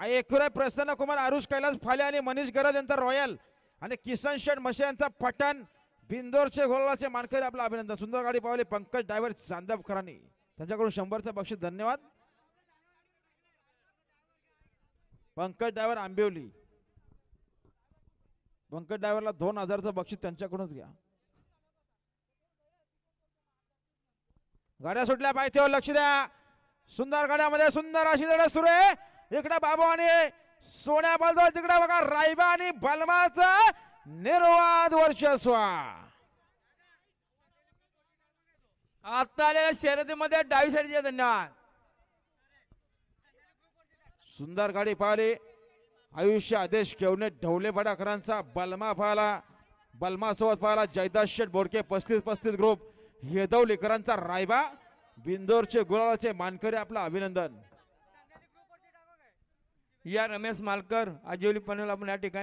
एकुरे प्रसन्न कुमार आरुष कैलास फाले आणि मनीष गरज यांचा रॉयल आणि किसन शेठ मशे यांचा पठाण. बिंदोरचे गोलाचे मानकरी आपलं अभिनंदन. सुंदर गाडी पावले पंकज ड्रायव्हर चांदवकरांनी त्यांच्याकडून शंभरचं बक्षीस धन्यवाद. पंकज ड्रायव्हर आंबिवली. पंकज ड्रायव्हरला दोन हजारचं बक्षीस त्यांच्याकडूनच घ्या. गाड्या सुटल्या पाहिजे लक्ष द्या. सुंदर गाड्यामध्ये सुंदर अशी लढत सुरू आहे. इकडे बाबू आणि सोन्या बोलतो तिकडे बघा रायबा आणि बलमाचा निर्वाद वर्चस्व. आता आलेल्या शर्यतीमध्ये डावी साईडचे धन्यवाद सुंदर गाडी पाहिली. आयुष्य आदेश केवणे ढवले भडाकरांचा बलमा पाहिला. बलमा सोबत पाहिला जयदास शेठ बोडके पस्तीस पस्तीस ग्रुप येदवलीकरांचा रायबा. बिंदोरचे गुलाळाचे मानकरी आपलं अभिनंदन. या रमेश मालकर आजिवली पनवेल आपण या ठिकाणी